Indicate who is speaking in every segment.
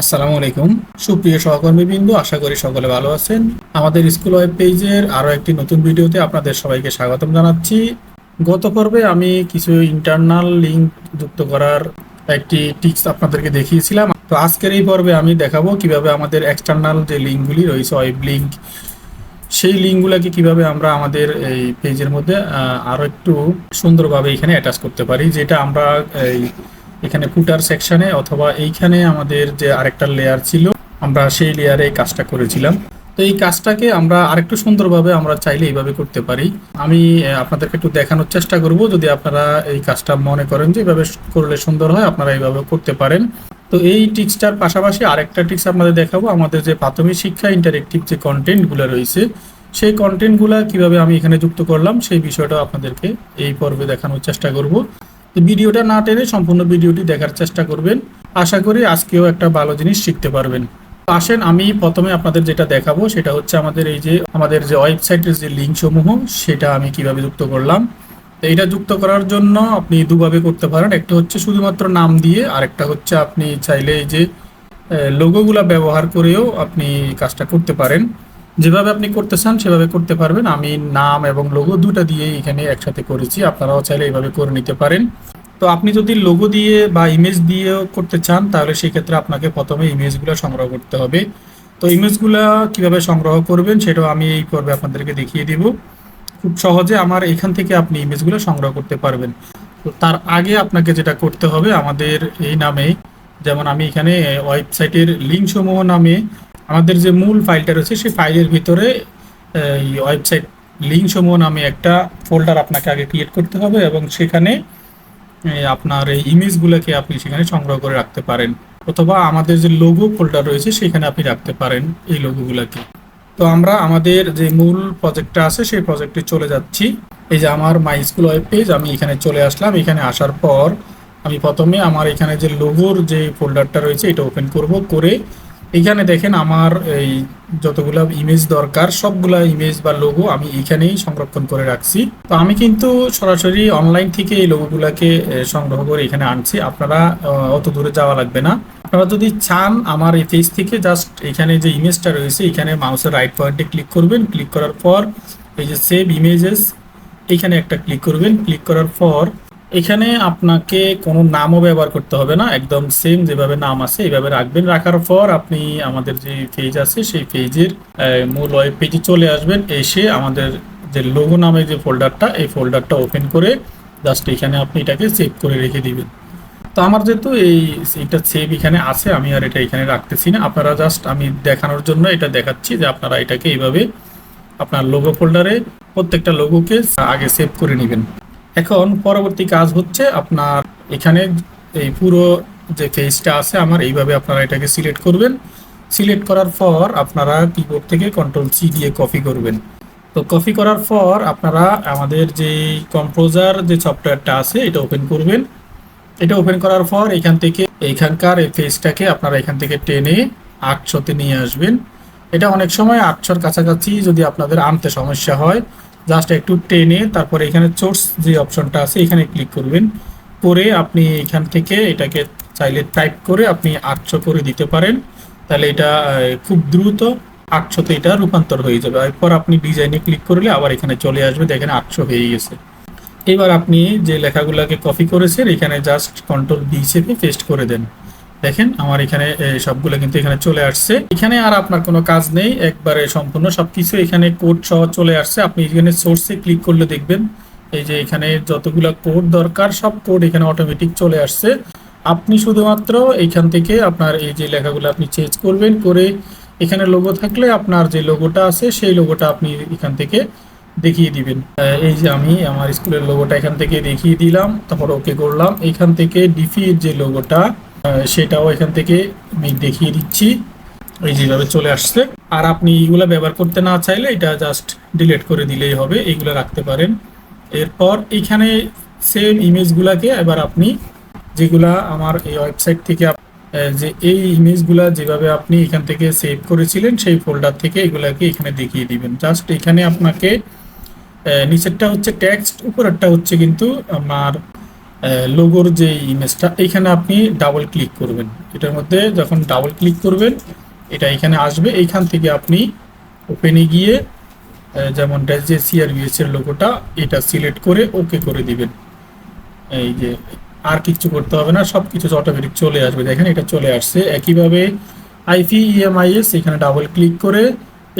Speaker 1: আসসালামু আলাইকুম। সুপ্রিয় সহকর্মীবৃন্দ, আশা করি সকলে ভালো আছেন। আমাদের স্কুল ওয়েব পেজের আরও একটি নতুন ভিডিওতে আপনাদের সবাইকে স্বাগতম জানাচ্ছি। গত পর্বে আমি কিছু ইন্টারনাল লিঙ্ক যুক্ত করার একটি টিপস আপনাদেরকে দেখিয়েছিলাম। তো আজকের এই পর্বে আমি দেখাবো কীভাবে আমাদের এক্সটার্নাল যে লিঙ্কগুলি রয়েছে ওয়েব লিঙ্ক সেই লিঙ্কগুলোকে কীভাবে আমরা আমাদের এই পেজের মধ্যে আরও একটু সুন্দরভাবে এখানে অ্যাটাচ করতে পারি, যেটা আমরা এই এখানে ফুটার সেকশনে অথবা এইখানে আমাদের যে আরেকটা লেয়ার ছিল, আমরা সেই লেয়ারে এই কাজটা করেছিলাম। তো এই কাজটাকে আমরা আরেকটু সুন্দরভাবে আমরা চাইলে এইভাবে করতে পারি। আমি আপনাদেরকে একটু দেখানোর চেষ্টা করব, যদি আপনারা এই কাজটা মনে করেন যে এইভাবে করলে সুন্দর হয়, আপনারা এইভাবে করতে পারেন। তো এই টিক্সটার পাশাপাশি আরেকটা টিক্স আপনাদের দেখাবো, আমাদের যে প্রাথমিক শিক্ষা ইন্টারেক্টিভ যে কন্টেন্টগুলো রয়েছে, সেই কন্টেন্টগুলো কীভাবে আমি এখানে যুক্ত করলাম, সেই বিষয়টা আপনাদেরকে এই পর্বে দেখানোর চেষ্টা করব। ভিডিওটা না টেনে সম্পূর্ণ ভিডিওটি দেখার চেষ্টা করবেন। আশা করি আজকেও একটা ভালো জিনিস শিখতে পারবেন। আসেন, আমি প্রথমে আপনাদের যেটা দেখাবো সেটা হচ্ছে আমাদের এই যে, আমাদের যে ওয়েবসাইটের যে লিঙ্ক সমূহ সেটা আমি কীভাবে যুক্ত করলাম। এটা যুক্ত করার জন্য আপনি দুভাবে করতে পারেন। একটা হচ্ছে শুধুমাত্র নাম দিয়ে, আরেকটা হচ্ছে আপনি চাইলে এই যে লোগোগুলা ব্যবহার করেও আপনি কাজটা করতে পারেন। যেভাবে আপনি করতে চান, সেভাবে করতে পারবেন। আমি নাম এবং লোগো দুটা দিয়ে এখানে একসাথে করেছি। আপনারাও চাইলে এইভাবে করে নিতে পারেন। তো আপনি যদি লোগো দিয়ে বা ইমেজ দিয়েও করতে চান, তাহলে সেই ক্ষেত্রে আপনাকে প্রথমে ইমেজগুলো সংগ্রহ করতে হবে। তো ইমেজগুলো কীভাবে সংগ্রহ করবেন, সেটাও আমি এই পর্বে আপনাদেরকে দেখিয়ে দিব। খুব সহজে আমার এখান থেকে আপনি ইমেজগুলো সংগ্রহ করতে পারবেন। তো তার আগে আপনাকে যেটা করতে হবে, আমাদের এই নামে, যেমন আমি এখানে ওয়েবসাইটের লিঙ্কসমূহ নামে আমাদের যে মূল ফাইলটা রয়েছে, সেই ফাইলের ভিতরে এই ওয়েবসাইট লিঙ্ক সমূহ নামে একটা ফোল্ডার আপনাকে আগে ক্রিয়েট করতে হবে এবং সেখানে আপনার এই ইমেজগুলোকে আপনি সেখানে সংগ্রহ করে রাখতে পারেন। অথবা আমাদের যে লোগো ফোল্ডার রয়েছে, সেখানে আপনি রাখতে পারেন এই লোগোগুলোকে। তো আমরা আমাদের যে মূল প্রজেক্টটা আছে, সেই প্রজেক্টে চলে যাচ্ছি। এই যে আমার মাই স্কুল ওয়েব পেজ আমি এখানে চলে আসলাম। এখানে আসার পর, আমি প্রথমে আমার এখানে যে লোগোর যে ফোল্ডারটা রয়েছে, এটা ওপেন করব। করে এখানে দেখেন আমার এই যতগুলো ইমেজ দরকার, সবগুলা ইমেজ বা লোগো আমি এখানেই সংরক্ষণ করে রাখছি। তো আমি কিন্তু সরাসরি অনলাইন থেকে এই লোগোগুলোকে সংগ্রহ করে এখানে আনছি। আপনারা অত দূরে যাওয়া লাগবে না। আপনারা যদি চান আমার এই পেজ থেকে জাস্ট এখানে যে ইমেজটা রয়েছে, এখানে মাউসের রাইট পয়েন্টে ক্লিক করবেন। ক্লিক করার পর এই যে সেভ ইমেজেস এখানে একটা ক্লিক করবেন। ক্লিক করার পর এখানে আপনাকে কোনো নামও ব্যবহার করতে হবে না, একদম সেম যেভাবে নাম আছে এইভাবে রাখবেন। রাখার পর আপনি আমাদের যে পেজ আছে সেই পেজের মূল ওয়েব পেজে চলে আসবেন। এসে আমাদের যে লোগো নামে যে ফোল্ডারটা এই ফোল্ডারটা ওপেন করে জাস্ট এখানে আপনি এটাকে সেভ করে রেখে দিবেন। তো আমার যেহেতু এই এটা সেভ এখানে আছে, আমি আর এটা এখানে রাখতেছি না। আপনারা জাস্ট আমি দেখানোর জন্য এটা দেখাচ্ছি যে আপনারা এটাকে এইভাবে আপনার লোগো ফোল্ডারে প্রত্যেকটা লোগোকে আগে সেভ করে নেবেন। এখন পরবর্তী কাজ হচ্ছে আপনার এখানে এই পুরো যে ফেজটা আছে, আমার এইভাবে আপনারা এটাকে সিলেক্ট করবেন। সিলেক্ট করার পর আপনারা কিবোর্ড থেকে কন্ট্রোল সি দিয়ে কপি করবেন। তো কপি করার পর আপনারা আমাদের যে কম্পোজার যে সফটওয়্যারটা আছে, এটা ওপেন করবেন। এটা ওপেন করার পর এখান থেকে, এইখানকার এই ফেজটাকে আপনারা এখান থেকে টেনে আটশোতে নিয়ে আসবেন। এটা অনেক সময় আটশোর কাছাকাছি যদি আপনাদের আনতে সমস্যা হয় জাস্ট একটু টেনে তারপরে এখানে চোর্স যে অপশনটা আছে, এখানে ক্লিক করবেন। করে আপনি এখান থেকে এটাকে চাইলে টাইপ করে আপনি আটশো করে দিতে পারেন। তাহলে এটা খুব দ্রুত আটশোতে এটা রূপান্তর হয়ে যাবে। এরপর আপনি ডিজাইনে ক্লিক করলে আবার এখানে চলে আসবে। দেখেন আটশো হয়ে গেছে। এবার আপনি যে লেখাগুলোকে কপি করেছেন, এখানে জাস্ট কন্ট্রোল বি চেপে পেস্ট করে দেন। দেখেন, আমার এখানে সবগুলো কিন্তু এখানে চলে আসছে। এখানে আর আপনার কোনো কাজ নেই, একবারে সম্পূর্ণ সবকিছু এখানে কোড সহ চলে আসছে। আপনি এখানে সোর্সে ক্লিক করলে দেখবেন, এই যে এখানে যতগুলো কোড দরকার, সব কোড এখানে অটোমেটিক চলে আসছে। আপনি শুধুমাত্র এইখান থেকে আপনার এই যে লেখাগুলো আপনি চেঞ্জ করবেন, করে এখানে লোগো থাকলে আপনার যে লোগোটা আছে, সেই লোগোটা আপনি এখান থেকে দেখিয়ে দিবেন। এই যে আমি আমার স্কুলের লোগোটা এখান থেকে দেখিয়ে দিলাম, তারপর ওকে করলাম। এখান থেকে ডিফির যে লোগোটা সেটাও এখান থেকে আমি দেখিয়ে দিচ্ছি। এই যেভাবে চলে আসছে। আর আপনি এগুলো ব্যবহার করতে না চাইলে এটা জাস্ট ডিলিট করে দিলেই হবে, এইগুলো রাখতে পারেন। এরপর এইখানে সেম ইমেজগুলাকে এবার আপনি যেগুলা আমার এই ওয়েবসাইট থেকে যে এই ইমেজগুলা যেভাবে আপনি এখান থেকে সেভ করেছিলেন, সেই ফোল্ডার থেকে এগুলাকে এখানে দেখিয়ে দিবেন। জাস্ট এখানে আপনাকে নিচেরটা হচ্ছে টেক্সট উপরেরটা হচ্ছে কিন্তু আমার লোগোর যে ইমেজটা এইখানে আপনি ডাবল ক্লিক করবেন। এটার মধ্যে যখন ডাবল ক্লিক করবেন, এটা এখানে আসবে। এইখান থেকে আপনি ওপেনে গিয়ে যেমন যে সিআরবিএস এর লোগোটা এটা সিলেক্ট করে ওকে করে দিবেন। এই যে, আর কিছু করতে হবে না সব কিছু অটোমেটিক চলে আসবে। দেখেন, এটা চলে আসছে। একইভাবে আইপি ইএমআইএস এখানে ডাবল ক্লিক করে,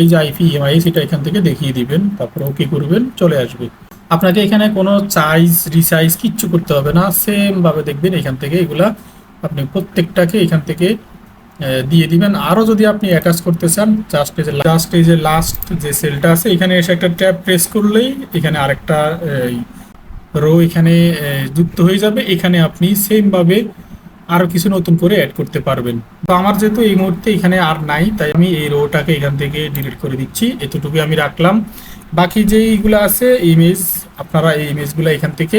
Speaker 1: এই যে আইপি ইএমআইএস এটা এখান থেকে দেখিয়ে দিবেন। তারপর ওকে করবেন, চলে আসবে। আপনাকে এখানে কোনো চাইজ রিসাইজ কিচ্ছু করতে হবে না। সেমভাবে দেখবেন এখান থেকে এগুলা আপনি প্রত্যেকটাকে এখান থেকে দিয়ে দিবেন। আরও যদি আপনি অ্যাটাচ করতে চান জাস্ট এই যে জাস্ট এই যে লাস্ট যে সেলটা আছে, এখানে এসে একটা ট্যাব প্রেস করলেই এখানে আরেকটা রো এখানে যুক্ত হয়ে যাবে। এখানে আপনি সেমভাবে আরও কিছু নতুন করে অ্যাড করতে পারবেন। তো আমার যেহেতু এই মুহূর্তে এখানে আর নাই, তাই আমি এই রোটাকে এখান থেকে ডিলিট করে দিচ্ছি। এতটুকু আমি রাখলাম। বাকি যেইগুলো আছে ইমেজ আপনারা এই ইমেজগুলো এখান থেকে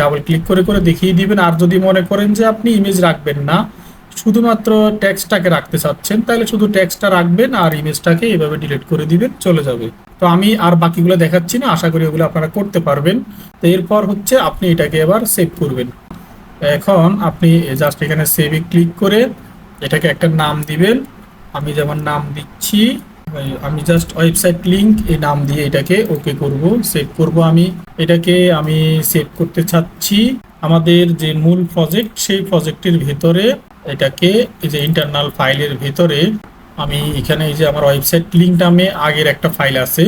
Speaker 1: ডাবল ক্লিক করে করে দেখিয়ে দিবেন। আর যদি মনে করেন যে আপনি ইমেজ রাখবেন না, শুধুমাত্র টেক্সটটাকে রাখতে চাচ্ছেন, তাহলে শুধু টেক্সটটা রাখবেন আর ইমেজটাকে এভাবে ডিলিট করে দিবেন, চলে যাবে। তো আমি আর বাকিগুলো দেখাচ্ছি না, আশা করি ওগুলো আপনারা করতে পারবেন। তো এরপর হচ্ছে আপনি এটাকে এবার সেভ করবেন। এখন আপনি জাস্ট এখানে সেভে ক্লিক করে এটাকে একটা নাম দিবেন। আমি যেমন নাম দিচ্ছি আমি জাস্ট ওয়েবসাইট লিংক এই নাম দিয়ে এটাকে ওকে করব সেভ করব আমি। এটাকে আমি সেভ করতে চাচ্ছি। আমাদের যে মূল প্রজেক্ট সেই প্রজেক্টের ভেতরে এটাকে এই যে ইন্টারনাল ফাইলের ভেতরে আমি এখানে এই যে আমার ওয়েবসাইট লিঙ্ক নামে আগের একটা ফাইল আছে।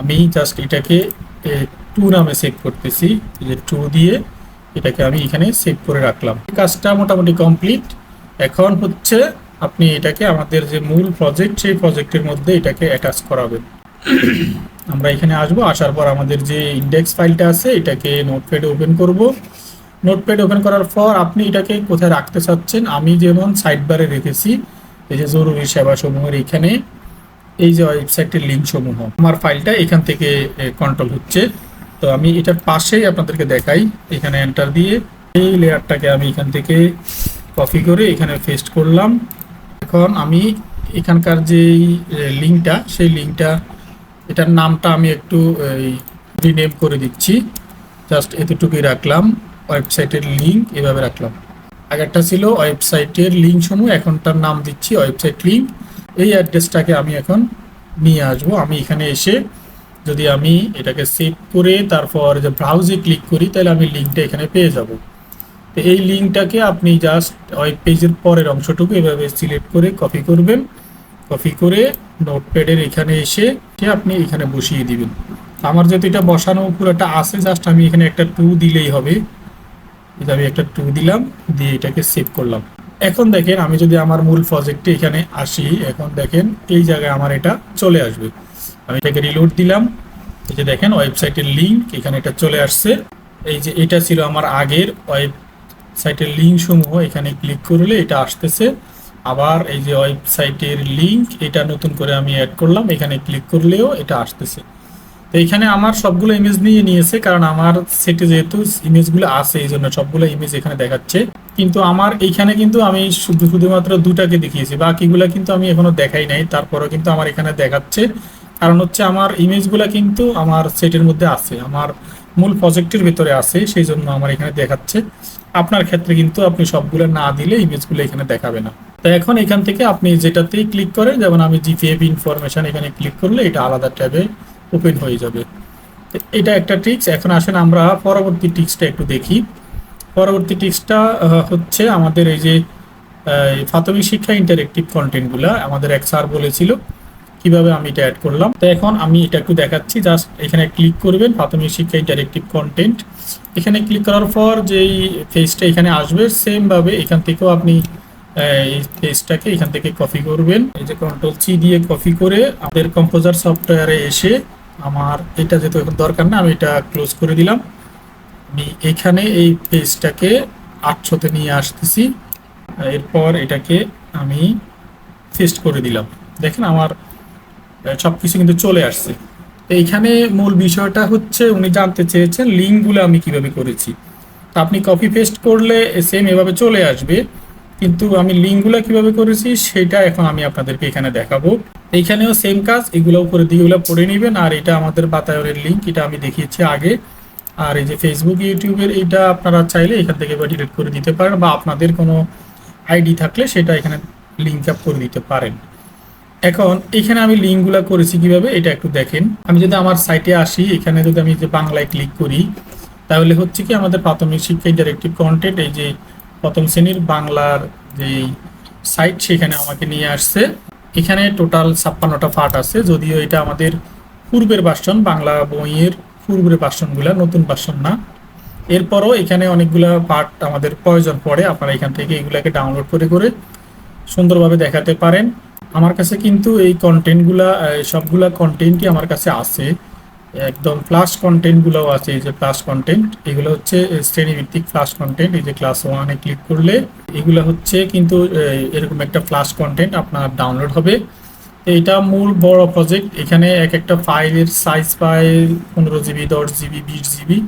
Speaker 1: আমি জাস্ট এটাকে টু নামে সেভ করতেছি। যে টু দিয়ে এটাকে আমি এখানে সেভ করে রাখলাম। কাজটা মোটামুটি কমপ্লিট এখন হচ্ছে আপনি এটাকে আমাদের যে মূল প্রজেক্ট সেই প্রজেক্টের মধ্যে এটাকে অ্যাটাচ করাবেন। আমরা এখানে আসব আসার পর আমাদের যে ইন্ডেক্স ফাইলটা আছে এটাকে নোটপ্যাডে ওপেন করব। নোটপ্যাড ওপেন করার পর আপনি এটাকে কোথায় রাখতে চাচ্ছেন আমি যেমন সাইড বারে রেখেছি এই যে জরুরি সেবা সমূহের এখানে এই যে ওয়েবসাইটের লিঙ্ক সমূহ আমার ফাইলটা এখান থেকে কন্ট্রোল হচ্ছে। তো আমি এটার পাশেই আপনাদেরকে দেখাই এখানে এন্টার দিয়ে এই লেয়ারটাকে আমি এখান থেকে কপি করে এখানে পেস্ট করলাম। এখন আমি এখানকার যে লিঙ্কটা, সেই লিঙ্কটা, এটার নামটা আমি একটু রিনেম করে দিচ্ছি। জাস্ট এতটুকুই রাখলাম। ওয়েবসাইটের লিঙ্ক এভাবে রাখলাম। আগেরটা ছিল ওয়েবসাইটের লিঙ্ক সমূহ এখনটার নাম দিচ্ছি ওয়েবসাইট লিঙ্ক। এই অ্যাড্রেসটাকে আমি এখন নিয়ে আসব। আমি এখানে এসে যদি আমি এটাকে সেভ করে তারপর যে ব্রাউজে ক্লিক করি, তাহলে আমি লিঙ্কটা এখানে পেয়ে যাব। তো এই লিঙ্কটাকে আপনি জাস্ট ওয়েব পেজের পরের অংশটুকু এভাবে সিলেক্ট করে কপি করবেন। কপি করে নোটপ্যাডের এখানে এসে আপনি এখানে বসিয়ে দিবেন। আমার যেহেতু এটা বসানো পুরোটা আছে জাস্ট আমি এখানে একটা টু দিলেই হবে। আমি একটা টু দিলাম, দিয়ে এটাকে সেভ করলাম। এখন দেখেন, আমি যদি আমার মূল প্রজেক্টে এখানে আসি, এখন দেখেন এই জায়গায় আমার এটা চলে আসবে। আমি এটাকে রিলোড দিলাম। এই যে দেখেন ওয়েবসাইটের লিঙ্ক এখানে এটা চলে আসছে। এই যে এটা ছিল আমার আগের ওয়েবসাইটের লিঙ্ক সমূহ এখানে ক্লিক করলে এটা আসতেছে। আবার এই যে ওয়েবসাইটের লিঙ্ক এটা নতুন করে আমি অ্যাড করলাম, এখানে ক্লিক করলেও এটা আসতেছে। তো এখানে আমার সবগুলো ইমেজ নিয়ে নিয়েছে, কারণ আমার সেটে যেহেতু ইমেজগুলো আছে, এই জন্য সবগুলো ইমেজ এখানে দেখাচ্ছে। কিন্তু আমার এইখানে কিন্তু আমি শুধু, শুধুমাত্র দুটাকে দেখিয়েছি, বাকিগুলো কিন্তু আমি এখনও দেখাই নাই। তারপরেও কিন্তু আমার এখানে দেখাচ্ছে। কারণ হচ্ছে আমার ইমেজগুলো কিন্তু আমার সেটের মধ্যে আছে, আমার মূল প্রজেক্টের ভিতরে আছে, সেই জন্য আমার এখানে দেখাচ্ছে। আপনার ক্ষেত্রে কিন্তু আপনি সবগুলো না দিলে ইমেজগুলো এখানে দেখাবে না। তো এখন এখান থেকে আপনি যেটাতেই ক্লিক করেন, যেমন আমি জিপিএফ ইনফরমেশন এখানে ক্লিক করলে এটা আলাদা ট্যাবে ওপেন হয়ে যাবে। এটা একটা ট্রিক্স এখন আসেন আমরা পরবর্তী টিক্সটা একটু দেখি। পরবর্তী টিক্সটা হচ্ছে আমাদের এই যে প্রাথমিক শিক্ষা ইন্টারেক্টিভ কন্টেন্টগুলো আমাদের এক স্যার বলেছিল কীভাবে আমি এটা অ্যাড করলাম। তো এখন আমি এটা একটু দেখাচ্ছি। জাস্ট এখানে ক্লিক করবেন, প্রাথমিক শিক্ষা ইন্টারেক্টিভ কন্টেন্ট এখানে ক্লিক করার পর যেই পেজটা এখানে আসবে সেম ভাবে এখান থেকেও আপনি এই পেজটাকে এখান থেকে কপি করবেন। এই যে কন্ট্রোল সি দিয়ে কপি করে আমাদের কম্পোজার সফটওয়্যারে এসে আমার এটা যেহেতু এখন দরকার না, আমি এটা ক্লোজ করে দিলাম। আমি এখানে এই পেজটাকে আটশোতে নিয়ে আসতেছি। এরপর এটাকে আমি পেস্ট করে দিলাম। দেখেন আমার সব কিছু কিন্তু চলে আসছে। এইখানে মূল বিষয়টা হচ্ছে উনি জানতে চেয়েছেন লিঙ্কগুলো আমি কীভাবে করেছি। তা আপনি কপি পেস্ট করলে সেম এভাবে চলে আসবে, কিন্তু আমি লিঙ্কগুলো কীভাবে করেছি সেটা এখন আমি আপনাদেরকে এখানে দেখাবো। এইখানেও সেম কাজ এগুলোও করে দিয়ে এগুলো পড়ে নেবেন, আর এটা আমাদের বাতায়নের লিঙ্ক এটা আমি দেখিয়েছি আগে। আর এই যে ফেসবুক ইউটিউবের এইটা আপনারা চাইলে এখান থেকে এবার ডিলিট করে দিতে পারেন, বা আপনাদের কোনো আইডি থাকলে সেটা এখানে লিঙ্ক আপ করে দিতে পারেন। এখন এখানে আমি লিঙ্কগুলো করেছি কীভাবে, এটা একটু দেখেন। আমি যদি আমার সাইটে আসি, এখানে যদি আমি যে বাংলায় ক্লিক করি, তাহলে হচ্ছে কি আমাদের প্রাথমিক শিক্ষা ইন্টারেক্টিভ কন্টেন্ট এই যে প্রথম শ্রেণির বাংলার যে সাইট, সেখানে আমাকে নিয়ে আসছে। এখানে টোটাল ছাপ্পান্নটা পার্ট আছে, যদিও এটা আমাদের পূর্বের ভার্সন বাংলা বইয়ের পূর্বের ভার্সনগুলো নতুন ভার্সন না। এরপরও এখানে অনেকগুলো পার্ট আমাদের প্রয়োজন পড়ে, আপনারা এখান থেকে এগুলাকে ডাউনলোড করে করে সুন্দরভাবে দেখাতে পারেন। আমার কাছে কিন্তু এই কন্টেন্টগুলা সবগুলা কন্টেন্টই আমার কাছে আছে। একদম ফ্লাশ কন্টেন্টগুলোও আছে, এই যে ফ্লাশ কন্টেন্ট এগুলো হচ্ছে শ্রেণীভিত্তিক ফ্লাশ কন্টেন্ট এই যে ক্লাস ওয়ানে ক্লিক করলে এগুলো হচ্ছে কিন্তু এরকম একটা ফ্লাশ কন্টেন্ট আপনার ডাউনলোড হবে। এটা মূল বড় প্রজেক্ট এখানে এক একটা ফাইলের সাইজ পায় পনেরো জিবি, দশ জিবি, বিশ জিবি,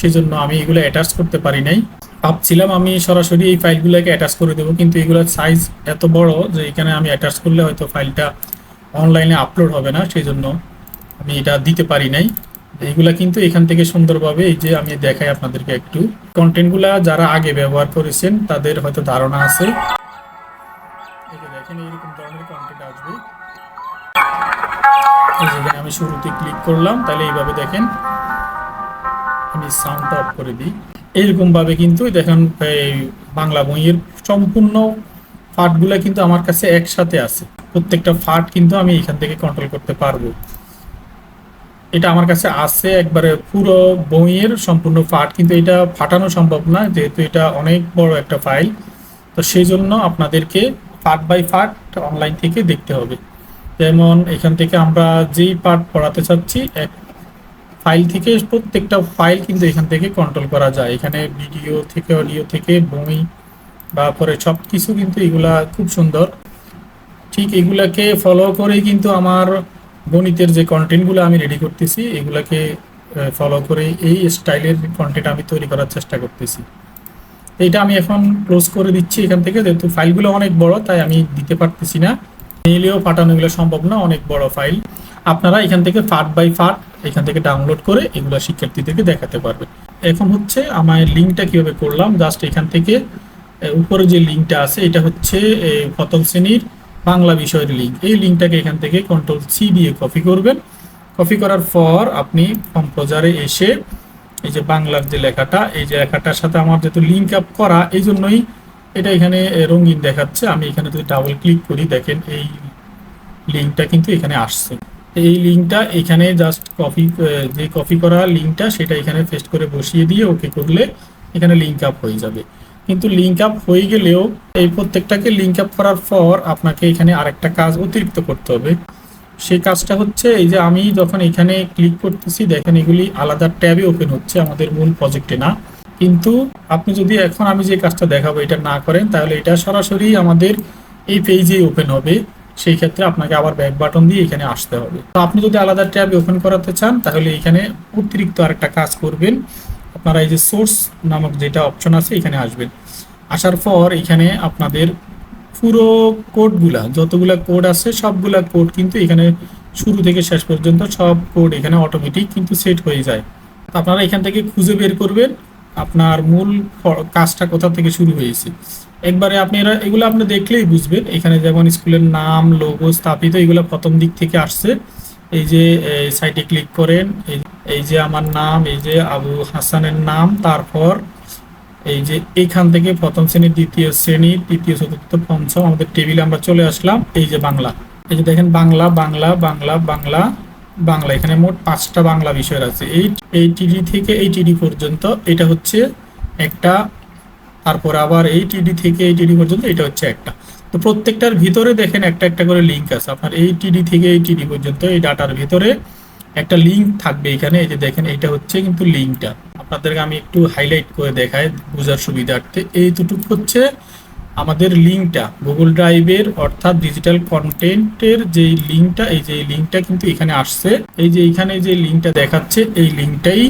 Speaker 1: সেজন্য আমি এগুলো অ্যাটাচ করতে পারি নাই। ভাবছিলাম আমি সরাসরি এই ফাইলগুলোকে অ্যাটাচ করে দেবো, কিন্তু এগুলোর সাইজ এত বড় যে এখানে আমি অ্যাটাচ করলে হয়তো ফাইলটা অনলাইনে আপলোড হবে না সেই জন্য আমি এটা দিতে পারি নাই। এইগুলা কিন্তু এখান থেকে সুন্দরভাবে এই যে আমি দেখাই আপনাদেরকে একটু। কন্টেন্টগুলা যারা আগে ব্যবহার করেছেন, তাদের হয়তো ধারণা আছে। আমি শুরুতে ক্লিক করলাম, তাহলে এইভাবে দেখেন, আমি সাউন্ড অফ করে দিই। এইরকম ভাবে কিন্তু দেখেন, এই বাংলা বইয়ের সম্পূর্ণ ফাটগুলা কিন্তু আমার কাছে একসাথে আছে। প্রত্যেকটা ফাট কিন্তু আমি এখান থেকে কন্ট্রোল করতে পারব। এটা আমার কাছে আছে একবারে পুরো বইয়ের সম্পূর্ণ ফাট কিন্তু এটা ফাটানো সম্ভব না, যেহেতু এটা অনেক বড় একটা ফাইল। তো সেই জন্য আপনাদেরকে পার্ট বাই পার্ট অনলাইন থেকে দেখতে হবে। যেমন এখান থেকে আমরা যেই পার্ট পড়াতে চাচ্ছি, এক ফাইল থেকে প্রত্যেকটা ফাইল কিন্তু এখান থেকে কন্ট্রোল করা যায়। এখানে ভিডিও থেকে অডিও থেকে, বই বা পরে সব কিছু কিন্তু এগুলা খুব সুন্দর। ঠিক এগুলাকে ফলো করে কিন্তু আমার গণিতের যে কন্টেন্টগুলো আমি রেডি করতেছি, এগুলাকে ফলো করে এই স্টাইলের কন্টেন্ট আমি তৈরি করার চেষ্টা করতেছি। এইটা আমি এখন ক্লোজ করে দিচ্ছি এখান থেকে, যেহেতু ফাইলগুলো অনেক বড়, তাই আমি দিতে পারতেছি না। মেইলেও পাঠানো এগুলো সম্ভব না, অনেক বড় ফাইল। আপনারা এখান থেকে ফার্ট বাই ফার্ট এখান থেকে ডাউনলোড করে এগুলো শিক্ষার্থীদেরকে দেখাতে পারবেন। এখন হচ্ছে আমার লিঙ্কটা কীভাবে করলাম, জাস্ট এখান থেকে উপরে যে লিঙ্কটা আছে, এটা হচ্ছে প্রথম শ্রেণির বাংলা বিষয়ের লিঙ্ক। এই লিঙ্কটাকে এখান থেকে কন্ট্রোল সি দিয়ে কপি করবেন। কপি করার পর আপনি কম্পোজারে এসে এই যে বাংলার যে লেখাটা, এই যে লেখাটার সাথে আমার যেহেতু লিঙ্ক আপ করা, এই জন্যই এটা এখানে রঙিন দেখাচ্ছে। আমি এখানে যদি ডাবল ক্লিক করি, দেখেন এই লিঙ্কটা কিন্তু এখানে আসছে। এই লিঙ্কটা এখানে জাস্ট কপি যে কপি করা লিঙ্কটা সেটা এখানে পেস্ট করে বসিয়ে দিয়ে ওকে করলে এখানে লিঙ্ক আপ হয়ে যাবে। কিন্তু লিঙ্ক আপ হয়ে গেলেও এই প্রত্যেকটাকে লিঙ্ক আপ করার পর আপনাকে এখানে আরেকটা কাজ অতিরিক্ত করতে হবে। সেই কাজটা হচ্ছে, এই যে আমি যখন এখানে ক্লিক করতেছি, দেখেন এগুলি আলাদা ট্যাবে ওপেন হচ্ছে আমাদের মূল প্রজেক্টে না। কিন্তু আপনি যদি এখন আমি যে কাজটা দেখাবো, এটা না করেন, তাহলে এটা সরাসরি আমাদের এই পেজেই ওপেন হবে। সেই ক্ষেত্রে আপনাকে আবার ব্যাক বাটন দিয়ে এখানে আসতে হবে। তো আপনি যদি আলাদা ট্যাব ওপেন করাতে চান, তাহলে এখানে অতিরিক্ত আরেকটা কাজ করবেন। আপনারা এই যে সোর্স নামক যেটা অপশন আছে, এখানে আসবেন। আসার পর এখানে আপনাদের পুরো কোডগুলা যতগুলা কোড আছে, সবগুলা কোড কিন্তু এখানে শুরু থেকে শেষ পর্যন্ত সব কোড এখানে অটোমেটিক কিন্তু সেট হয়ে যায়। আপনারা এখান থেকে খুঁজে বের করবেন। আপনার মূল কাজটা কোথা থেকে শুরু হয়েছে। একবারে আপনি এরা এগুলো আপনি দেখলেই বুঝবেন। এখানে যেমন স্কুলের নাম লোগো স্থাপিত, এগুলো প্রথম দিক থেকে আসছে। এই যে সাইটে ক্লিক করেন, এই- যে আমার নাম, এই যে আবু হাসানের নাম, তারপর এই যে এইখান থেকে প্রথম শ্রেণি, দ্বিতীয় শ্রেণি, তৃতীয়, চতুর্থ, পঞ্চম, আমাদের টেবিলে আমরা চলে আসলাম। এই যে বাংলা। এই যে দেখেন বাংলা বাংলা বাংলা বাংলা। বাংলা, এখানে মোট পাঁচটা বাংলা বিষয় আছে। এই এই টিডি থেকে এই টিডি পর্যন্ত এটা হচ্ছে একটা, তারপর আবার এই টিডি থেকে এই টিডি পর্যন্ত এটা হচ্ছে একটা। তো প্রত্যেকটার ভিতরে দেখেন একটা একটা করে লিঙ্ক আছে। আপনার এই টিডি থেকে এই টিডি পর্যন্ত এই ডাটার ভিতরে একটা লিঙ্ক থাকবে এখানে। এই যে দেখেন এটা হচ্ছে কিন্তু লিঙ্কটা আপনাদেরকে আমি একটু হাইলাইট করে দেখাই বোঝার সুবিধার্থে। এইটুকু হচ্ছে আমাদের লিঙ্কটা গুগল ড্রাইভের অর্থাৎ ডিজিটাল কন্টেন্টের যে লিঙ্কটা, এই যে লিঙ্কটা কিন্তু এখানে আসছে, এই যে এখানে যে লিঙ্কটা দেখাচ্ছে, এই লিঙ্কটাই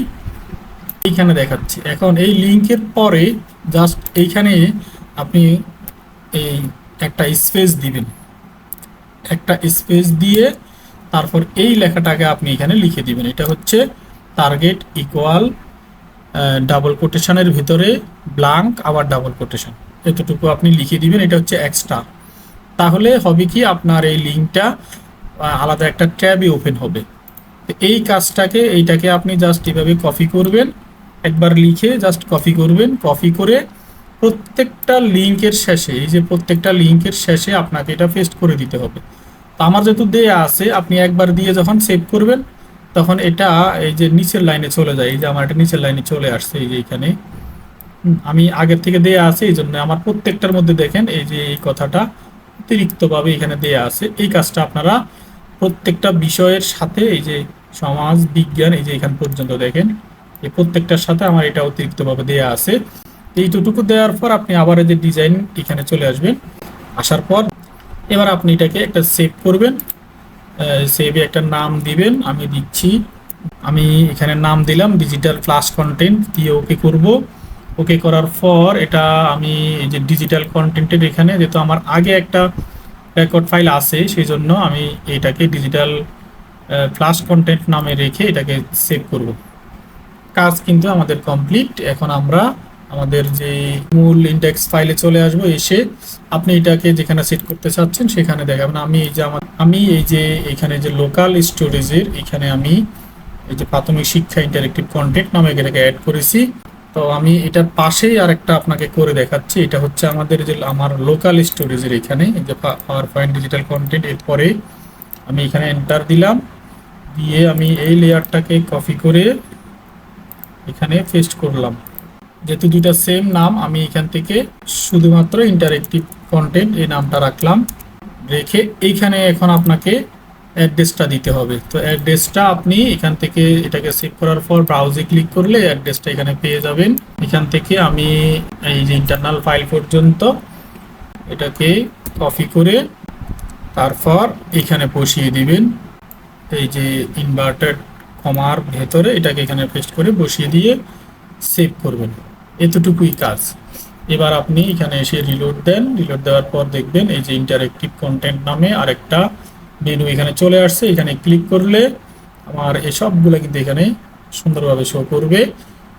Speaker 1: এইখানে দেখাচ্ছে। এখন এই লিঙ্কের পরে জাস্ট এইখানে আপনি এই একটা স্পেস দিবেন। একটা স্পেস দিয়ে তারপর এই লেখাটাকে আপনি এখানে লিখে দিবেন। এটা হচ্ছে টার্গেট ইকুয়াল ডাবল কোটেশনের ভিতরে ব্লাঙ্ক আবার ডাবল কোটেশন এতটুকু আপনি লিখে দিবেন, এটা হচ্ছে এক্সট্রা তাহলে হবে কি, আপনার এই লিঙ্কটা আলাদা একটা ট্যাবই ওপেন হবে। এই কাজটাকে, এইটাকে আপনি জাস্ট এভাবে কপি করবেন, একবার লিখে জাস্ট কপি করবেন কপি করে প্রত্যেকটা লিঙ্কের শেষে, এই যে প্রত্যেকটা লিঙ্কের শেষে আপনাকে এটা পেস্ট করে দিতে হবে। তো আমার যেহেতু দেয়া আছে, আপনি একবার দিয়ে যখন সেভ করবেন, তখন এটা এই যে নিচের লাইনে চলে যায়, এই যে আমার এটা নিচের লাইনে চলে আসছে, এই যে এখানে। আমি আগের থেকে দেয়া আছে, এই জন্য আমার প্রত্যেকটার মধ্যে দেখেন, এই যে এই কথাটা অতিরিক্তভাবে এখানে দেয়া আছে। এই কাজটা আপনারা প্রত্যেকটা বিষয়ের সাথে, এই যে সমাজ, বিজ্ঞান, এই যে এখান পর্যন্ত দেখেন, এই প্রত্যেকটার সাথে আমার এটা অতিরিক্তভাবে দেয়া আছে। এইটুকু দেওয়ার পর আপনি আবার এই যে ডিজাইন এখানে চলে আসবেন। আসার পর এবার আপনি এটাকে একটা সেভ করবেন। সেভে একটা নাম দিবেন, আমি দিচ্ছি। আমি এখানে নাম দিলাম ডিজিটাল ক্লাস কন্টেন্ট দিয়ে ওকে করব। ওকে করার পর এটা আমি এই যে ডিজিটাল কন্টেন্টের এখানে যেহেতু আমার আগে একটা রেকর্ড ফাইল আছে সেই জন্য আমি এটাকে ডিজিটাল ক্লাস কন্টেন্ট নামে রেখে এটাকে সেভ করব। কাজ কিন্তু আমাদের কমপ্লিট এখন আমরা আমাদের যে মূল ইন্ডেক্স ফাইলে চলে আসব, এসে আপনি এটাকে যেখানে সেট করতে চাচ্ছেন সেখানে দেখাবেন আমি এই যে আমার আমি এই যে এখানে যে লোকাল স্টোরেজের এখানে আমি এই যে প্রাথমিক শিক্ষা ইন্টারেক্টিভ কন্টেন্ট নামে এটাকে অ্যাড করেছি। তো আমি এটার পাশেই আর একটা আপনাকে করে দেখাচ্ছি। এটা হচ্ছে আমাদের যে আমার লোকাল স্টোরেজের এখানে পাওয়ার পয়েন্ট ডিজিটাল কন্টেন্ট এরপরে আমি এখানে এন্টার দিলাম। দিয়ে আমি এই লেয়ারটাকে কপি করে এখানে পেস্ট করলাম। যেহেতু দুইটা সেম নাম, আমি এখান থেকে শুধুমাত্র ইন্টারেক্টিভ কন্টেন্ট এই নামটা রাখলাম। রেখে এইখানে এখন আপনাকে অ্যাড্রেসটা দিতে হবে। তো অ্যাড্রেসটা আপনি এখান থেকে এটাকে সেভ করার পর ব্রাউজে ক্লিক করলে অ্যাড্রেসটা এখানে পেয়ে যাবেন। এখান থেকে আমি এই যে ইন্টারনাল ফাইল পর্যন্ত এটাকে কপি করে তারপর এখানে বসিয়ে দিবেন। এই যে ইনভার্টেড কমার ভেতরে এটাকে এখানে পেস্ট করে বসিয়ে দিয়ে সেভ করবেন। এতটুকুই কাজ। এবার আপনি এখানে এসে রিলোড দেন। রিলোড দেওয়ার পর দেখবেন এই যে ইন্টারেক্টিভ কন্টেন্ট নামে আরেকটা মেনু এখানে চলে আসছে। এখানে ক্লিক করলে আমার এসবগুলো কিন্তু এখানে সুন্দরভাবে শো করবে।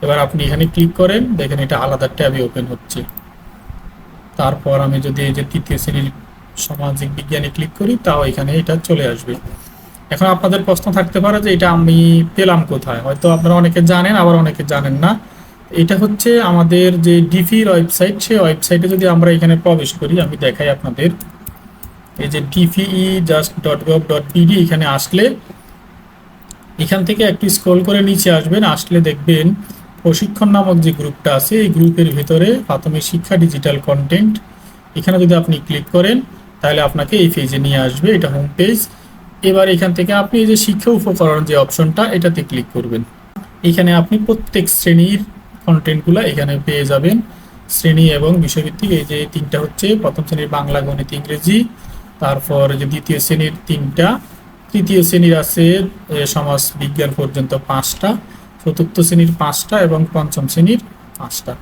Speaker 1: এবার আপনি এখানে ক্লিক করেন, দেখেন এটা আলাদা ট্যাবে ওপেন হচ্ছে। তারপর আমি যদি এই যে তৃতীয় শ্রেণির সামাজিক বিজ্ঞানে ক্লিক করি, তাও এখানে এটা চলে আসবে। এখন আপনাদের প্রশ্ন থাকতে পারে যে এটা আমি পেলাম কোথায়? হয়তো আপনারা অনেকে জানেন, আবার অনেকে জানেন না। এটা হচ্ছে আমাদের যে ডিফির ওয়েবসাইট, সেই ওয়েবসাইটে যদি আমরা এখানে প্রবেশ করি, আমি দেখাই আপনাদের। এই যে ডিফিই just dot gov dot BD এখানে আসলে এখান থেকে একটু স্ক্রল করে নিচে আসবেন, আসলে দেখবেন প্রশিক্ষণ নামক যে গ্রুপটা আছে, এই গ্রুপের ভিতরে প্রাথমিক শিক্ষা ডিজিটাল কন্টেন্ট এখানে যদি আপনি ক্লিক করেন, তাহলে আপনাকে এই পেজে নিয়ে আসবে, এটা হোম পেজ এবার এখান থেকে আপনি এই যে শিক্ষা উপকরণ যে অপশনটা এটাতে ক্লিক করবেন। এখানে আপনি প্রত্যেক শ্রেণির কন্টেন্টগুলো এখানে পেয়ে যাবেন। শ্রেণি এবং বিষয়ভিত্তিক, এই যে তিনটা হচ্ছে, প্রথম শ্রেণির বাংলা, গণিত, ইংরেজি তারপর যে দ্বিতীয় শ্রেণির তিনটা, তৃতীয় শ্রেণির আছে সমাজ বিজ্ঞান পর্যন্ত পাঁচটা, চতুর্থ শ্রেণির পাঁচটা এবং পঞ্চম শ্রেণির পাঁচটা।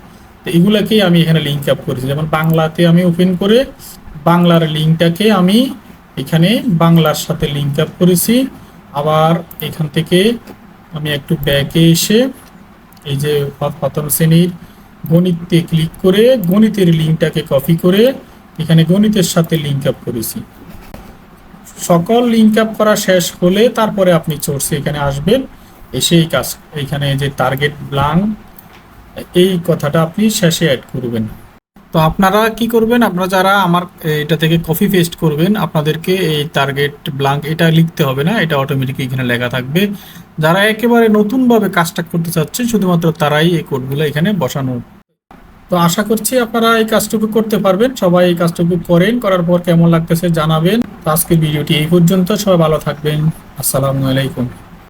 Speaker 1: তো এগুলাকেই আমি এখানে লিঙ্ক আপ করেছি। যেমন বাংলাতে আমি ওপেন করে বাংলার লিঙ্কটাকে আমি এখানে বাংলার সাথে লিঙ্ক আপ করেছি। আবার এখান থেকে আমি একটু ব্যাকে এসে এই যে প্রথম শ্রেণির গণিতে ক্লিক করে গণিতের লিঙ্কটাকে কপি করে এখানে গণিতের সাথে লিঙ্ক আপ করেছি। সকল লিঙ্ক আপ করা শেষ হলে তারপরে আপনি চোর্সে এখানে আসবেন, এসে এই কাজ, এখানে যে টার্গেট ব্লাং এই কথাটা আপনি শেষে অ্যাড করবেন। তো আপনারা কি করবেন? আপনারা যারা আমার এটা থেকে কপি পেস্ট করবেন, আপনাদেরকে এই টার্গেট ব্লাঙ্ক এটা লিখতে হবে না, এটা অটোমেটিক এখানে লেখা থাকবে। যারা একেবারে নতুনভাবে কাজটা করতে চাচ্ছেন, শুধুমাত্র তারাই এই কোডগুলো এখানে বসানো তো আশা করছি আপনারা এই কাজটুকু করতে পারবেন। সবাই এই কাজটুকু করেন, করার পর কেমন লাগতেছে জানাবেন। আজকের ভিডিওটি এই পর্যন্ত, সবাই ভালো থাকবেন। আসসালামু আলাইকুম।